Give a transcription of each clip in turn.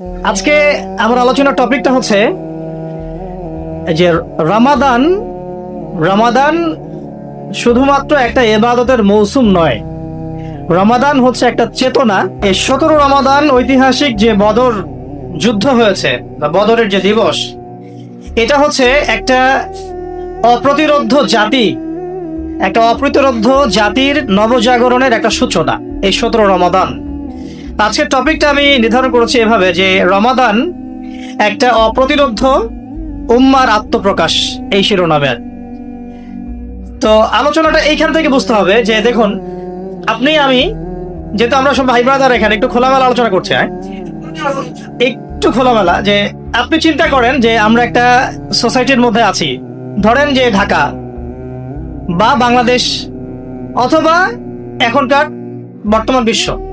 আজকে আমার আলোচনার টপিকটা হচ্ছে যে রামাদান রামাদান শুধুমাত্র একটা এবাদতের মৌসুম নয়। রমাদান হচ্ছে একটা চেতনা। এই সতেরো রমাদান ঐতিহাসিক যে বদর যুদ্ধ হয়েছে বা বদরের যে দিবস, এটা হচ্ছে একটা অপ্রতিরোধ জাতি, একটা অপ্রতিরোধ জাতির নবজাগরণের একটা সূচনা এই সতেরো রমাদান। আজকের টপিকটা আমি নির্ধারণ করেছি এভাবে যে রমাদান একটা অপ্রতিরোধ উম্মার আত্মপ্রকাশ এই শিরোনামের তো আলোচনাটা এইখান থেকে বুঝতে হবে যে দেখুন, আপনি, আমি, যেহেতু আমরা সব ভাই ব্রাদার এখানে, একটু খোলামেলা আলোচনা করছি হ্যাঁ? একটু খোলামেলা যে আপনি চিন্তা করেন যে আমরা একটা সোসাইটির মধ্যে আছি। ধরেন যে ঢাকা বা বাংলাদেশ অথবা এখনকার বর্তমান বিশ্ব।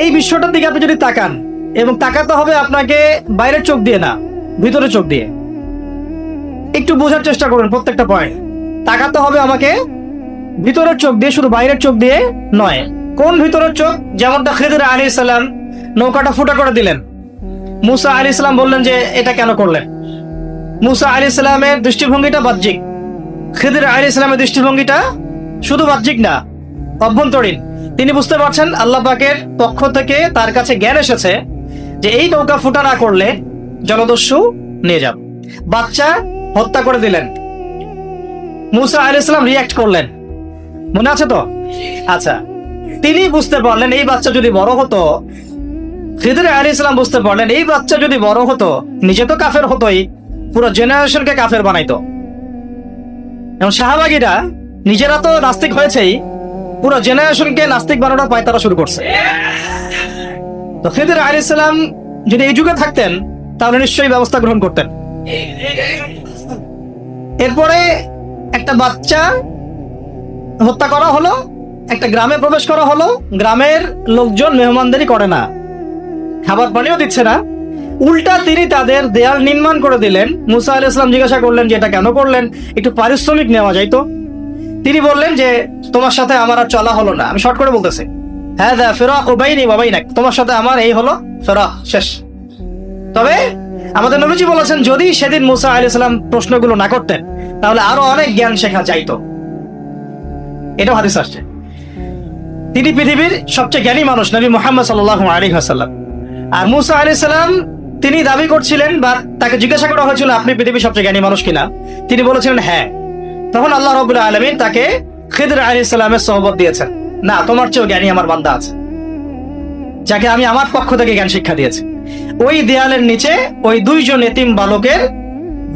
এই বিশ্বটার দিকে আপনি যদি তাকান, এবং তাকাতে হবে আপনাকে বাইরের চোখ দিয়ে না, ভিতরে চোখ দিয়ে। একটু বোঝার চেষ্টা করুন প্রত্যেকটা পয়েন্ট তাকাতে হবে আমাকে ভিতরের চোখ দিয়ে, শুধু বাইরের চোখ দিয়ে নয়। কোন ভিতরের চোখ? যেমনটা খেদির আলী ইসলাম নৌকাটা ফুটা করে দিলেন। মুসা আলী ইসলাম বললেন যে, এটা কেন করলেন? মুসা আলী ইসলামের দৃষ্টিভঙ্গিটা বাহ্যিক। খেদির আলী ইসলামের দৃষ্টিভঙ্গিটা শুধু বাহ্যিক না, অভ্যন্তরীণ। তিনি বুঝতে পারছেন আল্লাহ পাকের পক্ষ থেকে তার কাছে জ্ঞান এসেছে যে এই নৌকা ফুটা না করলে জলদস্যু নিয়ে যাব। বাচ্চা হত্যা করে দিলেন। মুসা আলী ইসলাম রিয়াক্ট করলেন। মনে আছে তো? আচ্ছা তিনি বুঝতে পারলেন এই বাচ্চা যদি বড় হতো, খিদির আলী ইসলাম বুঝতে পারলেন এই বাচ্চা যদি বড় হতো, নিজে তো কাফের হতোই, পুরো জেনারেশনকে কাফের বানাইতো। এবং শাহবাগীরা নিজেরা তো নাস্তিক হয়েছেই পুরো জেনারেশনকে নাস্তিক বানানোর পায় তারা শুরু করছে। তো খিদির আলী ইসলাম যদি এই যুগে থাকতেন, তাহলে নিশ্চয়ই ব্যবস্থা গ্রহণ করতেন। এরপরে একটা বাচ্চা হত্যা করা হলো, একটা গ্রামে প্রবেশ করা হলো, গ্রামের লোকজন মেহমানদারি করে না। খাবার পানিও দিচ্ছে না। উল্টা তিনি তাদের দেয়াল নির্মাণ করে দিলেন। মুসা আল ইসলাম জিজ্ঞাসা করলেন যে, এটা কেন করলেন? একটু পারিশ্রমিক নেওয়া যায় তো তিনি বললেন যে, তোমার সাথে আমার আর চলা হলো না। আমি শর্ট করে বলতেছি হ্যাঁ দা ফেরা ওবাই নেই বাবাই না তোমার সাথে আমার এই হলো ফেরা শেষ। তবে আমাদের নবীজি বলেছেন, যদি সেদিন মুসা আলি সাল্লাম প্রশ্নগুলো না করতেন, তাহলে আরও অনেক জ্ঞান শেখা যাইতো। এটাও হাদিস আসছে। তিনি পৃথিবীর সবচেয়ে জ্ঞানী মানুষ, নবী মোহাম্মদ সাল্লাহ আলী হাসাল্লাম আর মুসা আলি সাল্লাম তিনি দাবি করছিলেন বা তাকে জিজ্ঞাসা করা হয়েছিল, আপনি পৃথিবীর সবচেয়ে জ্ঞানী মানুষ কিনা? তিনি বলেছিলেন হ্যাঁ। তখন আল্লাহ রবুল্লাহ আলমিন তাকে খিদর আলী সাল্লামের সহবত দিয়েছেন। না, তোমার চেয়েও জ্ঞানী আমার বান্দা আছে, যাকে আমি আমার পক্ষ থেকে জ্ঞান শিক্ষা দিয়েছি। ওই দেয়ালের নিচে ওই দুইজন এতিম বালকের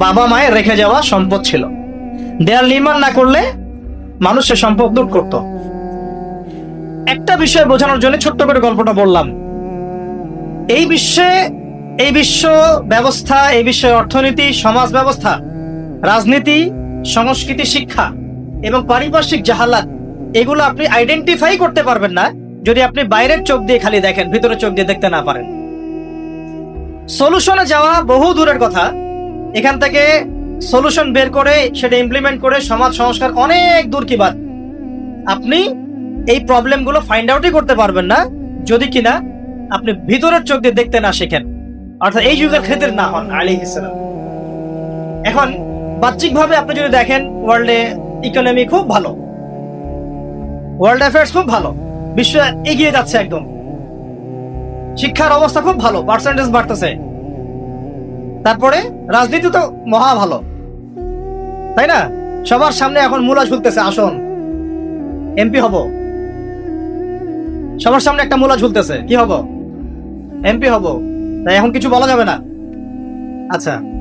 বাবা মায়ের রেখে যাওয়া সম্পদ ছিল। দেয়াল নির্মাণ না করলে মানুষের সম্পদ লুট করত। একটা বিষয় বোঝানোর জন্য ছোট্ট করে গল্পটা বললাম। এই বিশ্বে, এই বিশ্ব ব্যবস্থা, এই বিশ্বের অর্থনীতি, সমাজ ব্যবস্থা, রাজনীতি সংস্কৃতি, শিক্ষা এবং পারিপার্শ্বিক জাহালাত, এগুলো আপনি আইডেন্টিফাই করতে পারবেন না যদি আপনি বাইরের চোখ দিয়ে খালি দেখেন ভিতরে চোখ দিয়ে দেখতে না পারেন। সলিউশনে যাওয়া বহু দূরের কথা। এখান থেকে সলিউশন বের করে, সেটা ইমপ্লিমেন্ট করে সমাজ সংস্কার অনেক দূর কি বাদ। আপনি এই প্রবলেমগুলো ফাইন্ড আউটই করতে পারবেন না। যদি কিনা আপনি ভিতরের চোখ দিয়ে দেখতে না শেখেন, অর্থাৎ এই যুগের ক্ষেত্রে না হন আলী ইসলাম এখন বাহ্যিকভাবে আপনি যদি দেখেন ওয়ার্ল্ডে ইকোনমি খুব ভালো। ওয়ার্ল্ড অ্যাফেয়ার্স খুব ভালো। বিশ্ব এগিয়ে যাচ্ছে একদম। শিক্ষার অবস্থা খুব ভালো পার্সেন্টেজ বাড়তেছে। তারপরে রাজনীতি তো মহা ভালো। তাই না? সবার সামনে এখন মূলা ঝুলতেছে, আসন। এমপি হব। সবার সামনে একটা মূলা ঝুলতেছে, কি হব? এমপি হব। তাই এখন কিছু বলা যাবে না? আচ্ছা।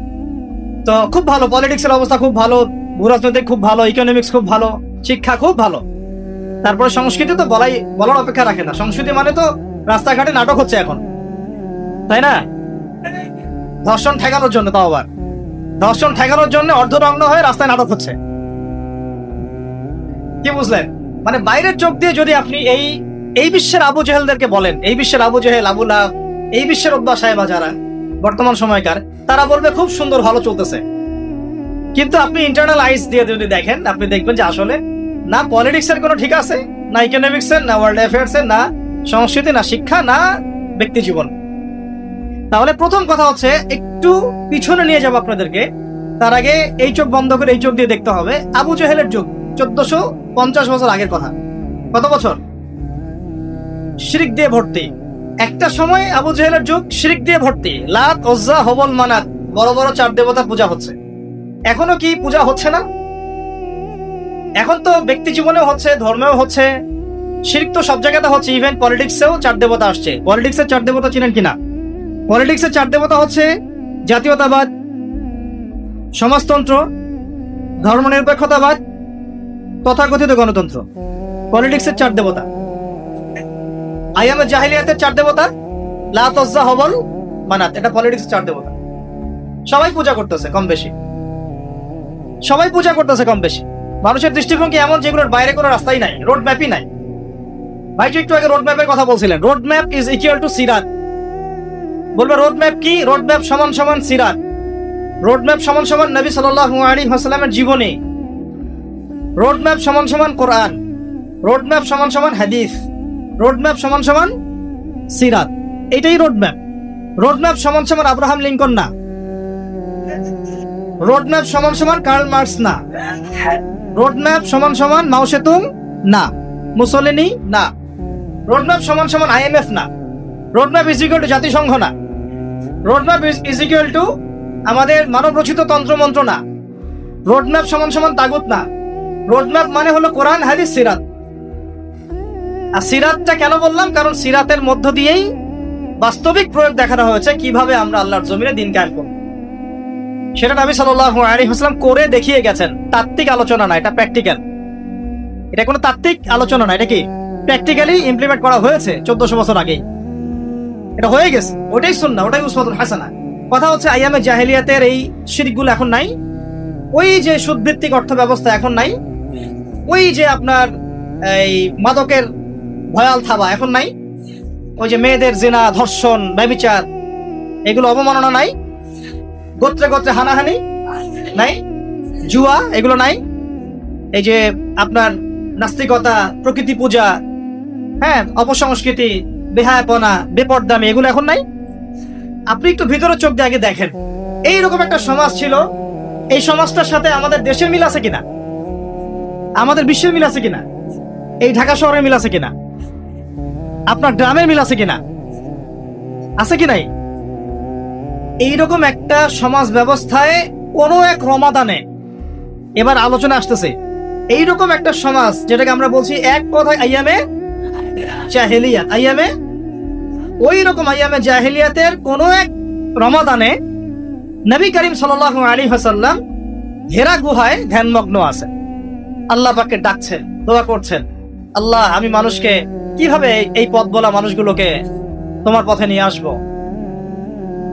তো খুব ভালো পলিটিক্সের অবস্থা খুব ভালো ভূরাজনৈতিক খুব ভালো ইকোনমিক্স খুব ভালো, শিক্ষা খুব ভালো। তারপরে সংস্কৃতি তো বলাই, বলার অপেক্ষা রাখে না। সংস্কৃতি মানে তো রাস্তাঘাটে নাটক হচ্ছে এখন। তাই না? ধর্ষণ ঠেকানোর জন্য তাও আবার। ধর্ষণ ঠেকানোর জন্য অর্ধনগ্ন হয়ে রাস্তায় নাটক হচ্ছে। কি বুঝলেন? মানে বাইরের চোখ দিয়ে যদি আপনি এই এই বিশ্বের আবু জেহেলদেরকে বলেন, এই বিশ্বের আবু জেহেল, আবু লাভ এই বিশ্বের অব্বা সাহেবা যারা বর্তমান সময়কার, তারা বলবে খুব সুন্দর, ভালো চলতেছে। কিন্তু আপনি ইন্টারনাল আইস দিয়ে যদি দেখেন, আপনি দেখবেন যে আসলে না পলিটিক্স এর কোনো ঠিক আছে, না ইকোনমিক্স এর, না ওয়ার্ল্ড অ্যাফেয়ার্স এর, না সংস্কৃতি, না শিক্ষা, না ব্যক্তি জীবন। তাহলে প্রথম কথা হচ্ছে, একটু পিছনে নিয়ে যাব আপনাদেরকে। তার আগে এই চোখ বন্ধ করে এই চোখ দিয়ে দেখতে হবে, আবু জেহেলের যুগ চোদ্দশো পঞ্চাশ বছর আগের কথা। কত বছর? শিরিক দিয়ে ভর্তি। একটা সময় আবু জেহেলের যুগ শিরিক দিয়ে ভর্তি। লাত, ওজ্জা, হবল, মানাত। বড় বড় চার দেবতা পূজা হচ্ছে। এখনও কি পূজা হচ্ছে না? এখন তো ব্যক্তি জীবনেও হচ্ছে, ধর্মেও হচ্ছে। শিরিক তো সব জায়গাতে হচ্ছে ইভেন পলিটিক্সেও চার দেবতা আসছে। পলিটিক্সের চার দেবতা চিনেন কিনা? পলিটিক্সের চার দেবতা হচ্ছে জাতীয়তাবাদ, সমাজতন্ত্র, ধর্মনিরপেক্ষতাবাদ, তথাকথিত গণতন্ত্র। পলিটিক্সের চার দেবতা। আইয়ামে জাহিলিয়াতের চার দেবতা। লাতজ্জা হবল মানাত। এটা পলিটিক্সের চার দেবতা। সবাই পূজা করতেছে, কম বেশি। সবাই পূজা করতেছে, কম বেশি। মানুষের দৃষ্টিভঙ্গি এমন যেগুলোর বাইরে কোনো রাস্তাই নাই রোড ম্যাপই নাই। ভাই একটু আগে রোড ম্যাপের কথা বলছিলেন road map is equal to সিরাত। বলবে রোড ম্যাপ কি? রোড ম্যাপ সমান সমান সিরাত। রোড ম্যাপ সমান সমান নবী সাল্লাল্লাহু আলাইহি ওয়াসাল্লামের জীবনী। রোড ম্যাপ সমান সমান কোরআন। রোড ম্যাপ সমান সমান হাদিস। রোড ম্যাপ সমান সমান সিরাত। এটাই রোড ম্যাপ রোড ম্যাপ সমান সমান আব্রাহাম লিঙ্কন না। রোড ম্যাপ সমান সমান কার্ল মার্কস না। রোড ম্যাপ সমান সমান মাও সেতুং না। মুসলিনি না। রোড ম্যাপ সমান সমান আইএমএফ না। Road map is equal to জাতিসংঘ না। Road map is equal to আমাদের মানব রচিত তন্ত্রমন্ত্র না। রোড ম্যাপ সমান সমান তাগুত না। রোড ম্যাপ মানে হলো কোরআন, হাদিস, সিরাত। আর সিরাতটা কেন বললাম? কারণ সিরাতের মধ্য দিয়েই বাস্তবিক প্রয়োগ দেখানো হয়েছে কীভাবে আমরা আল্লাহর জমিনে দিন কায়েম করব। সেটা নবী সাল্লাল্লাহু আলাইহি ওয়াসাল্লাম করে দেখিয়ে গেছেন। তাত্ত্বিক আলোচনা না, এটা প্র্যাকটিক্যাল এটা কোনো তাত্ত্বিক আলোচনা না, এটা কি? প্র্যাকটিক্যালি ইমপ্লিমেন্ট করা হয়েছে চোদ্দশো বছর আগেই। এটা হয়ে গেছে, ওটাই শুননা ওটাই উসমাতুল হাসানা। কথা হচ্ছে আইয়ামে জাহেলিয়াতের এই শিরগুলো এখন নাই, ওই যে সুদভিত্তিক অর্থ ব্যবস্থা এখন নাই, ওই যে আপনার এই মাদকের ভয়াল থাবা, এখন নাই? ওই যে মেয়েদের জেনা, ধর্ষণ, ব্যবিচার, এগুলো অবমাননা নাই? গোত্রে গোত্রে হানাহানি নাই? জুয়া, এগুলো নাই? এই যে আপনার নাস্তিকতা, প্রকৃতি পূজা হ্যাঁ অপসংস্কৃতি, বেহায়াপনা, বেপরদামি, এগুলো এখন নাই? আপনি একটু ভিতরে চোখ দিয়ে আগে দেখেন। এইরকম একটা সমাজ ছিল, এই সমাজটার সাথে আমাদের দেশের মিল আছে কিনা? আমাদের বিশ্বের মিল আছে কিনা? এই ঢাকা শহরের মিল আছে কিনা? আপনার গ্রামের মিল আছে কিনা? আছে কি নাই? এইরকম একটা সমাজ ব্যবস্থায় কোনো এক রমাদানে, এবার আলোচনা আসতেছে, এইরকম একটা সমাজ যেটাকে আমরা বলছি এক কথায় আইয়ামে জাহেলিয়াত। আইয়ামে? ওই রকম আইয়ামে জাহেলিয়াতের কোন এক রমাদানে নবী করিম সাল্লাল্লাহু আলাইহি ওয়াসাল্লাম হেরা গুহায় ধ্যানমগ্ন আছে আল্লাহ পাকে ডাকছেন, দোয়া করছেন। আল্লাহ, আমি মানুষকে কীভাবে এই- পথ বলা মানুষগুলোকে তোমার পথে নিয়ে আসব?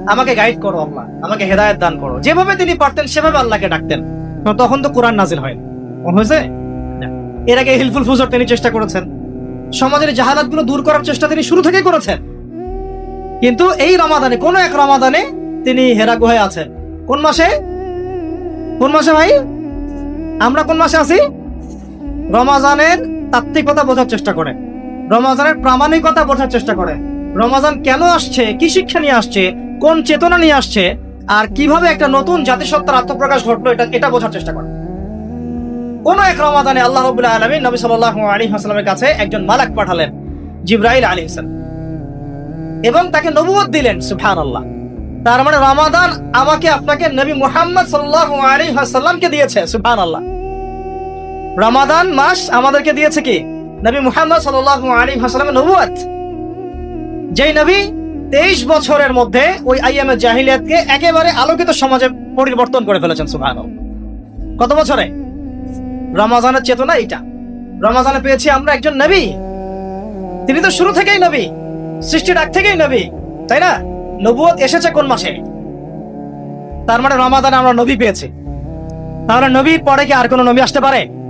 আমাকে গাইড করো আল্লাহ, আমাকে হেদায়েত দান করো। যেভাবে তিনি পারতেন, সেভাবে আল্লাহকে ডাকতেন। তখন তো কোরআন নাজিল হয় হয়েছে? এর আগে হিলফুল ফুজর তিনি চেষ্টা করেছেন। সমাজের জাহালাতগুলো দূর করার চেষ্টা তিনি শুরু থেকেই করেছেন। কিন্তু এই রমাদানে, কোন এক রমাদানে তিনি হেরা গুহায় আছেন। কোন মাসে? কোন মাসে ভাই? আমরা কোন মাসে আছি? রমাজানের তাত্ত্বিকতা বোঝার চেষ্টা করে। রমাজানের প্রামাণিকতা বোঝার চেষ্টা করে। রমাজান কেন আসছে? কি শিক্ষা নিয়ে আসছে? কোন চেতনা নিয়ে আসছে? আর কীভাবে একটা নতুন জাতিসত্তার আত্মপ্রকাশ ঘটলো এটা এটা বোঝার চেষ্টা করে। কোন এক রমাদানে আল্লাহ রবুল্লাহ আলমী নবী সাল্লাহ আলী হাসলামের কাছে একজন মালাক পাঠালেন, জিব্রাইল আলী হাসান এবং তাকে নবুয়ত দিলেন সুফান আল্লাহ তার মানে রমাদান আমাকে আপনাকে নবী মুহাম্মদ সাল্লাহ আলী হাসাল্লামকে দিয়েছে সুফান আল্লাহ রমাদান মাস আমাদেরকে দিয়েছে কি? নবী মুহাম্মদ সাল্লাহ আলী হাসালামের নবুয়াত যেই নবী তেইশ বছরের মধ্যে ওই আইএমএ জাহিলিয়াতকে একেবারে আলোকিত সমাজে পরিবর্তন করে ফেলেছেন সুবহান কত বছরে? রমাজানের চেতনা এইটা। রমাজানে পেয়েছি আমরা একজন নবী। তিনি তো শুরু থেকেই নবী, সৃষ্টির আগ থেকেই নবী, তাই না? নবুয়ত এসেছে কোন মাসে? তার মানে রমাদানে আমরা নবী পেয়েছি। তাহলে নবীর পরে কি আর কোনো নবী আসতে পারে?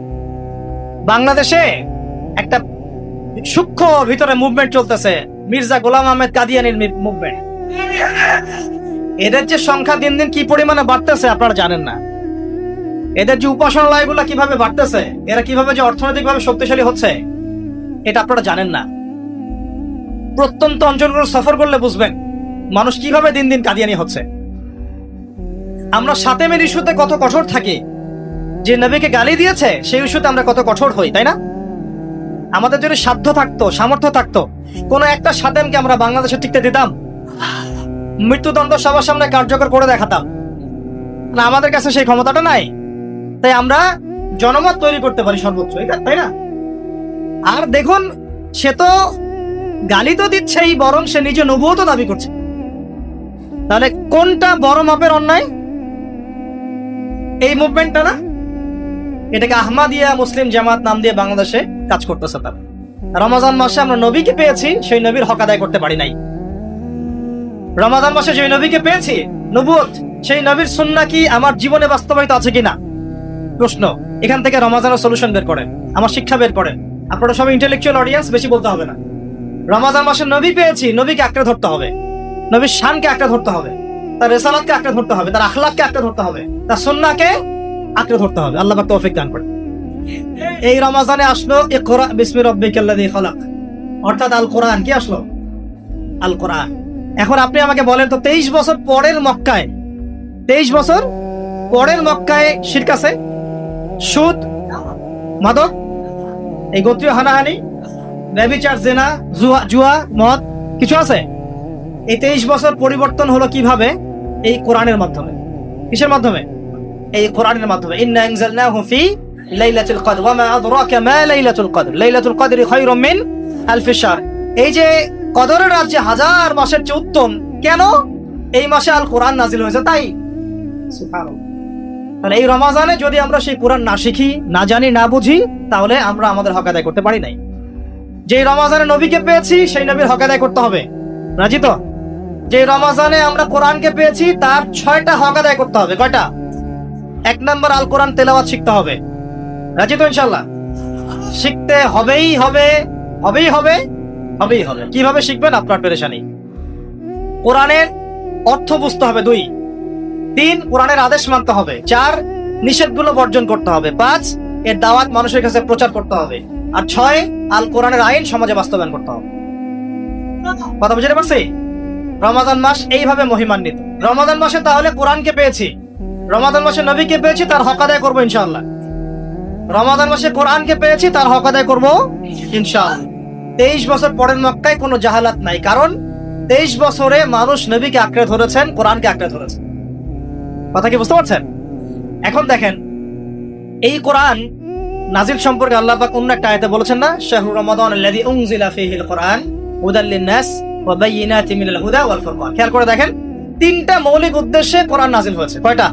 বাংলাদেশে একটা সূক্ষ্ম ভিতরে মুভমেন্ট চলতেছে। মির্জা গোলাম আহমেদ কাদিয়ানির মুভমেন্ট এদের যে সংখ্যা দিন দিন কি পরিমাণে বাড়তেছে আপনারা জানেন না। এদের যে উপাসনালয়গুলা কীভাবে বাড়তেছে, এরা কীভাবে যে অর্থনৈতিক ভাবে শক্তিশালী হচ্ছে, এটা আপনারা জানেন না। প্রত্যন্ত অঞ্চলগুলো সফর করলে বুঝবেন মানুষ কীভাবে দিন দিন কাদিয়ানি হচ্ছে। আমরা সাতেমের ইস্যুতে কত কঠোর থাকি যে নবীকে গালি দিয়েছে, সেই ইস্যুতে আমরা কত কঠোর হই, তাই না? আমাদের যদি সাধ্য থাকতো, সামর্থ্য থাকতো। কোনো একটা সাতেমকে আমরা বাংলাদেশে টিকতে দিতাম। মৃত্যুদণ্ড সবার সামনে কার্যকর করে দেখাতাম। না, আমাদের কাছে সেই ক্ষমতাটা নাই। তাই আমরা জনমত তৈরি করতে পারি সর্বোচ্চ তাই না? আর দেখুন, সে তো গালি তো দিচ্ছেই, বরং সে নিজে নবুও তো দাবি করছে। তাহলে কোনটা বড় মাপের অন্যায়? এই মুভমেন্টটা না? এটাকে আহমাদিয়া মুসলিম জামাত নাম দিয়ে বাংলাদেশে কাজ করতেছে তারা। রমাজান মাসে আমরা নবীকে পেয়েছি, সেই নবীর হক আদায় করতে পারি নাই। রমাজান মাসে যে নবীকে পেয়েছি নবুয়ত সেই নবীর সুন্না কি আমার জীবনে বাস্তবায়িত আছে কিনা? প্রশ্ন। এখান থেকে রমাজানের সলিউশন বের করেন, আমার শিক্ষা বের করেন। আপনারা সবাই ইন্টেলেকচুয়াল অডিয়েন্স বেশি বলতে হবে না। রমাজান মাসে নবী পেয়েছি, নবীকে আঁকড়ে ধরতে হবে। নবীর শানকে আঁকড়ে ধরতে হবে। তার রেসালাতকে আঁকড়ে ধরতে হবে, তার আখলাককে আঁকড়ে ধরতে হবে। তার সুন্নাকে আঁকড়ে ধরতে হবে। আল্লাহ পাক তৌফিক দান করে এই রমাজানে আসলো, ইকরা বিসমি রাব্বিকাল্লাযী খালাক। অর্থাৎ আল কোরআন, কি আসলো? আল কোরআন। এখন আপনি আমাকে বলেন তো, তেইশ বছর পরের মক্কায়, তেইশ বছর পরের মক্কায় শিরক আছে? সুদ, মাদক, এই গোত্রীয় হানাহানি ব্যবিচার জেনা, জুয়া জুয়া, মদ, কিছু আছে? এই তেইশ বছর পরিবর্তন হলো কীভাবে? এই কোরআনের মাধ্যমে। কিসের মাধ্যমে? এই কোরআনের মাধ্যমে। ইন্না আনজালনাহু ফি লাইলাতুল কদর, ওয়া মা আদরাকা মা লাইলাতুল কদর। লাইলাতুল কদরি খায়রুম মিন আলফি শাহর। এই যে কদরের রাত যে হাজার মাসের চেয়ে উত্তম, কেন? এই মাসে আল কোরআন নাজিল হয়েছে, তাই। তাহলে এই রমাজানে যদি আমরা সেই কোরআন না শিখি, না জানি, না বুঝি, তাহলে আমরা আমাদের হক আদায় করতে পারি নাই। যে রমাজানে নবীকে পেয়েছি, সেই নবীর হক আদায় করতে হবে। রাজি তো? যে রমাজানে আমরা কোরআনকে পেয়েছি, তার ছয়টা হক আদায় করতে হবে। কয়টা? এক নম্বর আল কোরআন তেলাওয়াত শিখতে হবে। রাজি তো ইনশাল্লাহ শিখতে হবেই হবে হবেই হবে হবেই হবে। কীভাবে শিখবেন? আপনার পেরেশানি। কোরআনের অর্থ বুঝতে হবে, দুই। তিন, কোরআনের আদেশ মানতে হবে। চার, নিষেধগুলো বর্জন করতে হবে। পাঁচ, এর দাওয়াত মানুষের কাছে প্রচার করতে হবে। আর ছয়, আল কোরআনের আইন সমাজে বাস্তবায়ন করতে হবে। কথা বুঝতে পারছি? রমাদান মাস এইভাবে মহিমান্বিত। রমাদান মাসে তাহলে কোরআনকে পেয়েছি। রমাদান মাসে নবীকে পেয়েছি, তার হক আদায় করব ইনশাআল্লাহ। রমাদান মাসে কোরআনকে পেয়েছি, তার হক আদায় করব ইনশাআল্লাহ। তেইশ বছর পরের মক্কায় কোনো জাহালাত নাই, কারণ তেইশ বছরে মানুষ নবীকে আঁকড়ে ধরেছেন, কোরআনকে আঁকড়ে ধরেছেন। কথা কি বুঝতে পারছেন? এখন দেখেন, এই কোরআন নাজিল সম্পর্কে আল্লাহ পাক অন্য একটা আয়াতে বলেছেন না? শাহরু রমাদান আল্লাযী উনজিলা ফীহিল কোরআন হুদাল ওয়া বায়িনাতিন মিনাল হুদা ওয়াল ফুরকান। খেয়াল করে দেখেন, তিনটা মৌলিক উদ্দেশ্যে কোরআন নাজিল হয়েছে। কয়টা?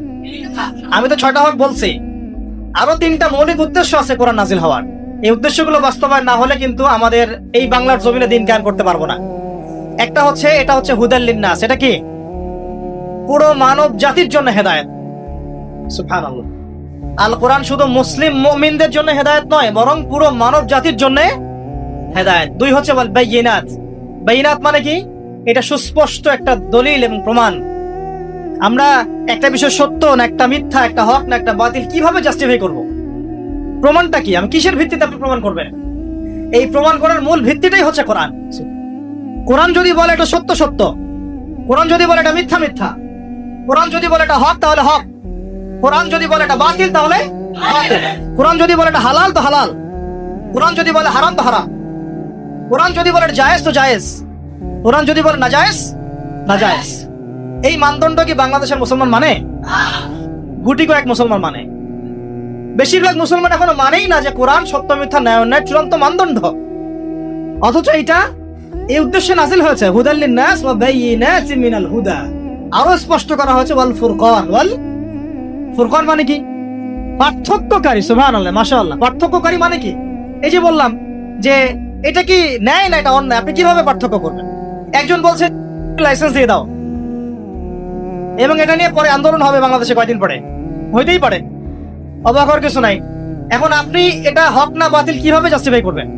আমি তো ছয়টা হক বলছি। আরও তিনটা মৌলিক উদ্দেশ্য আছে কোরআন নাজিল হওয়ার। এই উদ্দেশ্যগুলো বাস্তবায়ন না হলে কিন্তু আমাদের এই বাংলার জমিনে দিন কায়েম করতে পারব না। একটা হচ্ছে, এটা হচ্ছে হুদাল লিন-নাস। এটা কি? পুরো মানব জাতির জন্য হেদায়েত। আল কোরআন শুধু মুসলিম মুমিনদের জন্য হেদায়েত নয়, বরং পুরো মানব জাতির জন্য হেদায়েত। দুই হচ্ছে বল বাইয়িনাত। বাইয়িনাত মানে কি? এটা সুস্পষ্ট একটা দলিল এবং প্রমাণ। আমরা একটা বিষয় সত্য না একটা মিথ্যা, একটা হক না একটা বাতিল, কীভাবে জাস্টিফাই করব? প্রমাণটা কি? আমি কিসের ভিত্তিতে আপনি প্রমাণ করবেন? এই প্রমাণ করার মূল ভিত্তিটাই হচ্ছে কোরআন। কোরআন যদি বলে এটা সত্য সত্য। কোরআন যদি বলে এটা মিথ্যা মিথ্যা। কোরআন যদি বলে এটা হক, তাহলে হক। কোরআন যদি বলে এটা বাতিল, তাহলে। কোরআন যদি বলে এটা হালাল, তো হালাল। কোরআন যদি বলে হারাম, তো হারাম। কোরআন যদি বলে জায়েজ, তো জায়েজ। কোরআন যদি বলে না জায়েজ না জায়েজ। এই মানদণ্ড কি বাংলাদেশের মুসলমান মানে? গুটি কয়েক মুসলমান মানে। বেশিরভাগ মুসলমান এখনও মানেই না যে কোরআন, সত্য, মিথ্যা, ন্যায় অন্যায় চূড়ান্ত মানদণ্ড। অথচ এটা এই উদ্দেশ্যে নাজিল হয়েছে হুদাল্লিন মিনাল হুদা। আরও স্পষ্ট করা হয়েছে, ওয়াল ফুরকান। ওয়াল ফুরকান মানে কি? পার্থক্যকারী, সুবহানাল্লাহ, মাশাআল্লাহ। পার্থক্যকারী মানে কি? এই যে বললাম যে এটা কি ন্যায় না এটা অন্যায়? আপনি কীভাবে পার্থক্য করবেন? একজন বলছে, লাইসেন্স দিয়ে দাও। এবং এটা নিয়ে পরে আন্দোলন হবে বাংলাদেশে কয়দিন পরে। হইতেই পারে। অবাক হওয়ার কিছু নাই। এখন আপনি এটা হক না বাতিল কীভাবে জাস্টিফাই করবেন?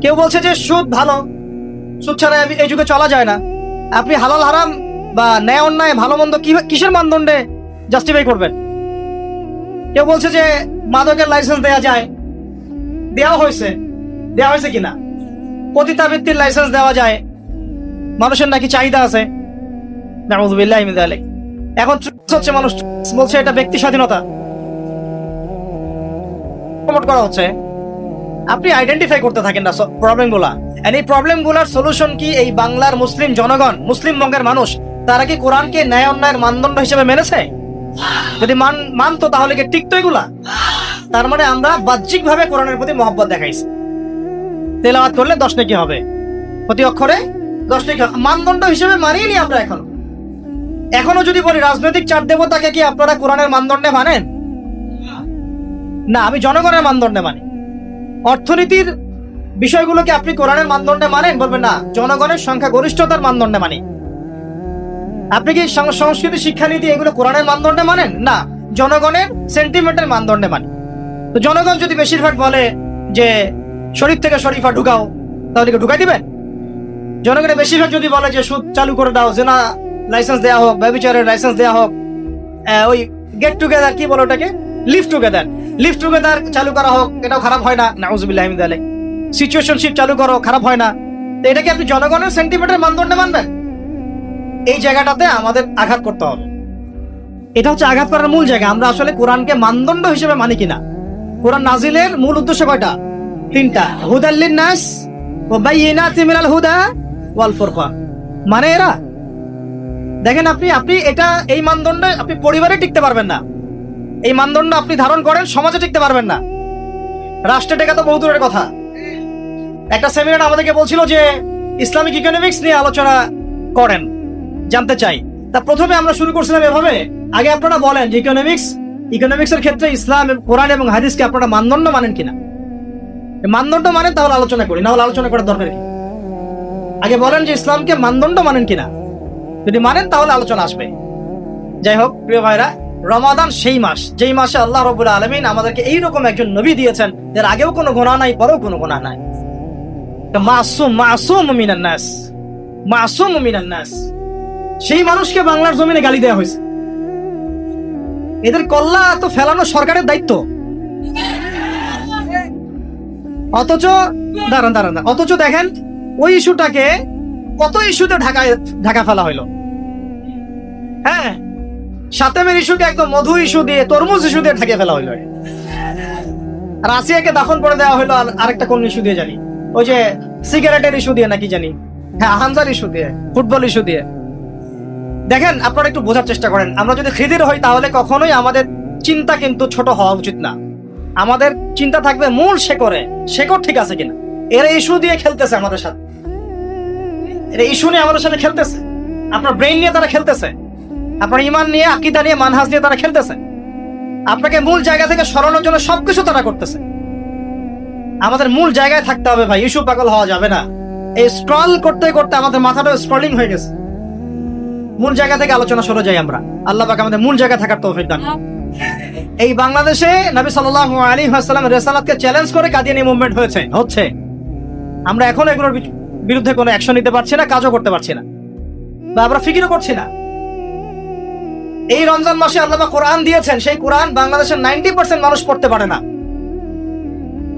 কেউ বলছে যে সুদ ভালো। সুদ ছাড়া এই- যুগে চলা যায় না। আপনি হালাল হারাম বা ন্যায় অন্যায়, ভালো মন্দ কিসের মানদণ্ডে জাস্টিফাই করবেন? কেউ বলছে যে মাদকের লাইসেন্স দেয়া যায়। দেওয়া হয়েছে। দেওয়া হয়েছে কিনা? পতিতাবৃত্তির লাইসেন্স দেওয়া যায়। মানুষের নাকি চাহিদা আছে। এখন হচ্ছে মানুষ, বলছে এটা ব্যক্তি স্বাধীনতা। প্রমোট করা হচ্ছে। আপনি আইডেন্টিফাই করতে থাকেন না এন্ড এই সলিউশন কি এই বাংলার মুসলিম জনগণ, মুসলিম বঙ্গের মানুষ, তারা কি কোরআনকে ন্যায় অন্যায়ের মানদণ্ড হিসেবে মেনেছে? যদি মান, মানতো তাহলে কি টিকতো এগুলা? তার মানে আমরা বাহ্যিক ভাবে কোরআনের প্রতি মহব্বত দেখাইছি। তেলাওয়াত করলে দশ নাকি হবে। প্রতি অক্ষরে দশ নাকি। মানদণ্ড হিসেবে মানিয়ে নি আমরা এখন। এখনও যদি বলি রাজনৈতিক চার দেবতাকে কি আপনারা কোরআনের মানদণ্ডে মানেন? না, আমি জনগণের মানদণ্ডে মানি। অর্থনীতির বিষয়গুলোকে আপনি কোরআনের মানদণ্ডে মানেন, বলবেন না, জনগণের সংখ্যা গরিষ্ঠতার মানদণ্ডে মানি। আপনি কি সংস্কৃতি শিক্ষানীতি এগুলো কোরআনের মানদণ্ডে মানেন? না, জনগণের সেন্টিমেন্টের মানদণ্ডে মানি। তো জনগণ যদি বেশিরভাগ বলে যে, শরীফ থেকে শরীফা ঢুকাও, তাহলে কি ঢুকাই দিবেন? জনগণের বেশিরভাগ যদি বলে যে, সুদ চালু করে দাও, জেনা লাইসেন্স দেওয়া হোক, ব্যবচারের লাইসেন্স দেওয়া হোক ওই গেট টুগেদার কি বলো ওটাকে? লিভ টুগেদার লিভ টুগেদার চালু করা হোক, এটাও খারাপ হয় না। নাউজুবিল্লাহ আহমিদ সিচুয়েশনশিপ চালু করো, খারাপ হয় না। তো এটা কি আপনি জনগণের সেন্টিমেন্টের মানদণ্ডে মানবেন। এই জায়গাটাতে আমাদের আঘাত করতে হবে। এটা হচ্ছে আঘাত করার মূল জায়গা। আমরা আসলে কোরআনকে মানদণ্ড হিসেবে মানি কিনা। কোরআন নাজিলের মূল উদ্দেশ্য কয়টা? তিনটা। হুদাল্লিন নাস ও বাইয়িনাতি মিনাল হুদা ওয়াল ফুরকান। মানে এরা দেখেন আপনি আপনি এটা, এই মানদণ্ডে আপনি পরিবারে টিকতে পারবেন না। এই মানদণ্ড আপনি ধারণ করেন, সমাজে টিকতে পারবেন না। রাষ্ট্রে টেকা তো বহু দূরের কথা। একটা সেমিনার আমাদেরকে বলছিল যে, ইসলামিক ইকোনমিক্স নিয়ে আলোচনা করেন, জানতে চাই। তা প্রথমে আমরা শুরু করছিলাম এভাবে। আগে আপনারা বলেন যে ইকোনমিক্স ইকোনমিক্সের ক্ষেত্রে ইসলাম, কোরআন এবং হাদিসকে আপনারা মানদণ্ড মানেন কিনা? মানদণ্ড মানেন, তাহলে আলোচনা করি, না হলে আলোচনা করার দরকার কি? আগে বলেন যে ইসলামকে মানদণ্ড মানেন কিনা। যদি মানেন, তাহলে আলোচনা আসবে। যাই হোক, প্রিয় ভাইরা, রমাদান সেই মাস। যেই মাসে আল্লাহ রবুল আলমিন আমাদেরকে এইরকম একজন নবী দিয়েছেন, যার আগেও কোনো গোনা নাই, পরেও কোনো গোনা নাই। মাসুম মাসুম মিনান নাস। মাসুম মিনান নাস। সেই মানুষকে বাংলার জমিনে গালি দেওয়া হয়েছে। এদের কল্লা তো ফেলানো সরকারের দায়িত্ব। অথচ দাঁড়ান দাঁড়ান। অথচ দেখেন, ওই ইস্যুটাকে, কত ইস্যুতে ঢাকায়, ঢাকা ফেলা হইল। হ্যাঁ সাতেমের ইস্যুকে একদম মধু ইস্যু দিয়ে তরমুজ ইস্যু দিয়ে ঢাকিয়ে ফেলা হইল। আর আসিয়াকে দাফন করে দেওয়া আর আরেকটা কোন ইস্যু দিয়ে জানি? ওই যে সিগারেটের ইস্যু দিয়ে নাকি জানি? হ্যাঁ হামজার ইস্যু দিয়ে, ফুটবল ইস্যু দিয়ে। দেখেন, আপনারা একটু বোঝার চেষ্টা করেন। আমরা যদি খিদির হই, তাহলে কখনোই আমাদের চিন্তা কিন্তু ছোট হওয়া উচিত না। আমাদের চিন্তা থাকবে মূল শেকড়ে শেকড় ঠিক আছে কিনা। এরা ইস্যু দিয়ে খেলতেছে আমাদের সাথে। এরা ইস্যু নিয়ে আমাদের সাথে খেলতেছে। আপনার ব্রেন নিয়ে তারা খেলতেছে। আপনার ইমান নিয়ে, আকিদা নিয়ে, মানহাজ নিয়ে তারা খেলতেছে। আপনাকে মূল জায়গা থেকে সরানোর জন্য সবকিছু তারা করতেছে। আমাদের মূল জায়গায় থাকতে হবে ভাই, ইস্যু পাগল হওয়া যাবে না। এই স্ক্রল করতে করতে আমাদের মাথাটা স্ক্রলিং হয়ে গেছে। মূল জায়গা থেকে আলোচনা সরে যাই আমরা। আল্লাহ পাক আমাদের মূল জায়গায় থাকার তৌফিক দান। এই বাংলাদেশে নবী সাল্লাল্লাহু আলাইহি ওয়াসাল্লাম রেসালাতকে চ্যালেঞ্জ করে কাদিয়ানি মুভমেন্ট হয়েছে, হচ্ছে। আমরা এখন এগুলোর বিরুদ্ধে কোনো অ্যাকশন নিতে পারছি না, কাজও করতে পারছি না। বা আমরা ফিকিরও করছি না। এই রমজান মাসে আল্লাহ কোরআন দিয়েছেন, সেই কোরআন বাংলাদেশের নাইনটি পার্সেন্ট মানুষ পড়তে পারে না।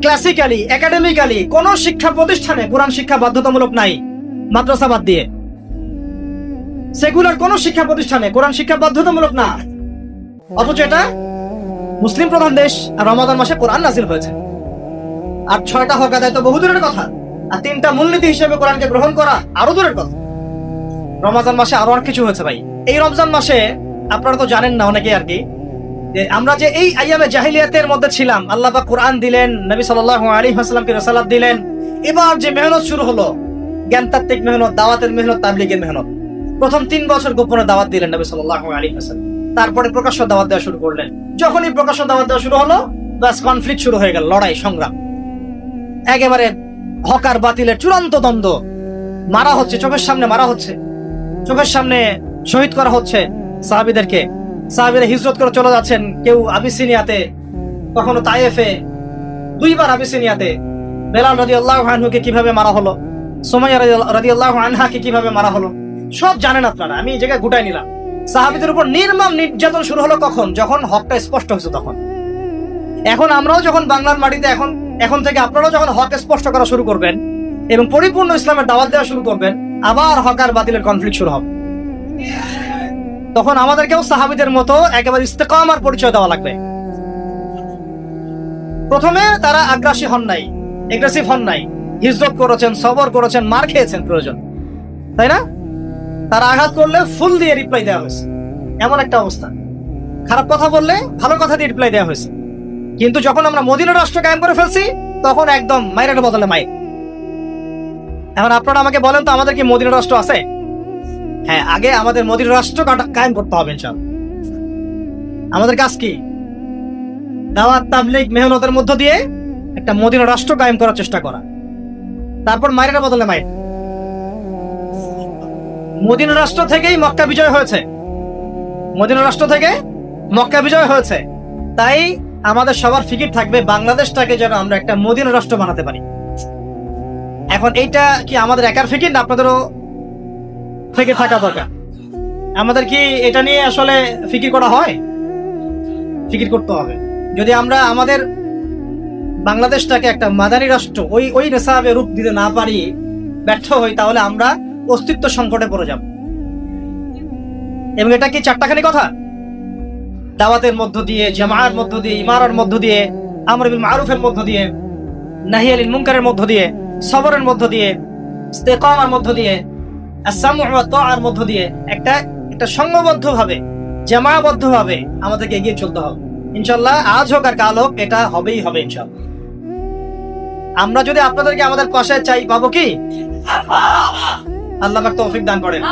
ক্লাসিক্যালি, একাডেমিক্যালি, কোন শিক্ষা প্রতিষ্ঠানে কোরআন শিক্ষা বাধ্যতামূলক নাই, মাদ্রাসা বাদ দিয়ে। সেকুলার কোন শিক্ষা প্রতিষ্ঠানে কোরআন শিক্ষা বাধ্যতামূলক না। অথচ এটা মুসলিম প্রধান দেশ, আর রমাদান মাসে কোরআন নাজিল হয়েছে। আর ছয়টা হক আদায় তো বহু দূরের কথা, আর তিনটা মূলনীতি হিসেবে কোরআনকে গ্রহণ করা আরও দূরের কথা। রমাজান মাসে আরও অনেক কিছু হয়েছে ভাই। এই রমজান মাসে আপনারা তো জানেন না অনেকে আর কি। যে আমরা যে এই আইয়ামে জাহিলিয়াতের মধ্যে ছিলাম, আল্লাহ পাক কোরআন দিলেন, নবী সাল্লাল্লাহু আলাইহি ওয়াসাল্লামকে রিসালাত দিলেন। এবার যে মেহনত শুরু হলো, জ্ঞানতাত্ত্বিক মেহনত, দাওয়াতের মেহনত, তাবলিগের মেহনত। প্রথম তিন বছর গোপনে দাওয়াত দিলেন নবী সাল্লাল্লাহু আলাইহি ওয়াসাল্লাম। তারপরে প্রকাশ্য দাওয়াত দেওয়া শুরু করলেন। যখনই প্রকাশ্য দাওয়াত দেওয়া শুরু হলো বাস কনফ্লিক্ট শুরু হয়ে গেল, লড়াই, সংগ্রাম। একেবারে হকার বাতিলের চূড়ান্ত দ্বন্দ্ব। মারা হচ্ছে, চোখের সামনে মারা হচ্ছে। চোখের সামনে শহীদ করা হচ্ছে। সাহাবিদেরকে। সাহাবিরা হিজরত করে চলে যাচ্ছেন কেউ আবিসিনিয়াতে, কখনো তাইফে দুইবার আবিসিনিয়াতে। বেলাল রাজি আল্লাহ আনহুকে কীভাবে মারা হলো, সোমাইয়া রাজি আল্লাহ আনহাকে কীভাবে মারা হলো, সব জানেন আপনারা, আমি এই জায়গায় গুটাই নিলাম। সাহাবিদের উপর নির্মম নির্যাতন শুরু হলো কখন? যখন হকটা স্পষ্ট হয়েছে তখন। এখন আমরাও যখন বাংলার মাটিতে এখন এখন থেকে আপনারাও যখন হক স্পষ্ট করা শুরু করবেন এবং পরিপূর্ণ ইসলামের দাওয়াত দেওয়া শুরু করবেন, আবার হকার বাতিলের কনফ্লিক্ট শুরু হবে। তখন আমাদেরকেও সাহাবিদের মতো একেবারে ইস্তেকামার পরিচয় দেওয়া লাগবে। প্রথমে তারা আগ্রাসী হন নাই এগ্রেসিভ হন নাই। হিজরত করেছেন, সবর করেছেন, মার খেয়েছেন প্রয়োজন। তাই না? তারা আঘাত করলে ফুল দিয়ে রিপ্লাই দেওয়া হয়েছে। এমন একটা অবস্থা। খারাপ কথা বললে ভালো কথা দিয়ে রিপ্লাই দেওয়া হয়েছে। কিন্তু যখন আমরা মদিনা রাষ্ট্র কায়েম করে ফেলছি, তখন একদম মাইরের বদলে মাইর। এখন আপনারা আমাকে বলেন তো আমাদের কি মদিনা রাষ্ট্র আছে? হ্যাঁ আগে আমাদের মদিনা রাষ্ট্র কায়েম করতে হবে ইনশাল আমাদের কাজ কি? দাওয়াত, তাবলিগ, মেহনতের মধ্য দিয়ে একটা মদিনা রাষ্ট্র কায়েম করার চেষ্টা করা। তারপর মায়ের বদলে মায়ের। মদিনা রাষ্ট্র থেকেই মক্কা বিজয় হয়েছে। মদিনা রাষ্ট্র থেকে মক্কা বিজয় হয়েছে। তাই আমাদের সবার ফিকির থাকবে বাংলাদেশটাকে যেন আমরা একটা মদিনা রাষ্ট্র বানাতে পারি। এখন এইটা কি আমাদের একার ফিকির না আপনাদেরও থেকে থাকা দরকার। আমাদের কি এটা নিয়ে আসলে ফিকির করা হয়? ফিকির করতে হবে। যদি আমরা আমাদের বাংলাদেশটাকে একটা মাদানী রাষ্ট্র ওই ওই নেশাবে রূপ দিতে না পারি, ব্যর্থ হই, তাহলে আমরা অস্তিত্ব সংকটে পড়ে যাব। এবং এটা কি চারটাখানি কথা? দাওয়াতের মধ্য দিয়ে জামার মধ্য দিয়ে, ইমারার মধ্য দিয়ে, আমর মারুফের মধ্য দিয়ে, নাহি আলিল মুনকারের মধ্য দিয়ে, সবরের মধ্য দিয়ে, ইস্তেকামার মধ্য দিয়ে তাআর মধ্য দিয়ে একটা একটা সংঘবদ্ধ ভাবে জামাবদ্ধ ভাবে আমাদেরকে এগিয়ে চলতে হবে। ইনশাল্লাহ আজ হোক আর কাল হোক, এটা হবেই হবে ইনশাল্লাহ আমরা যদি আপনাদেরকে আমাদের পাশে চাই, পাবো কি? আল্লাহ তৌফিক দান করেন।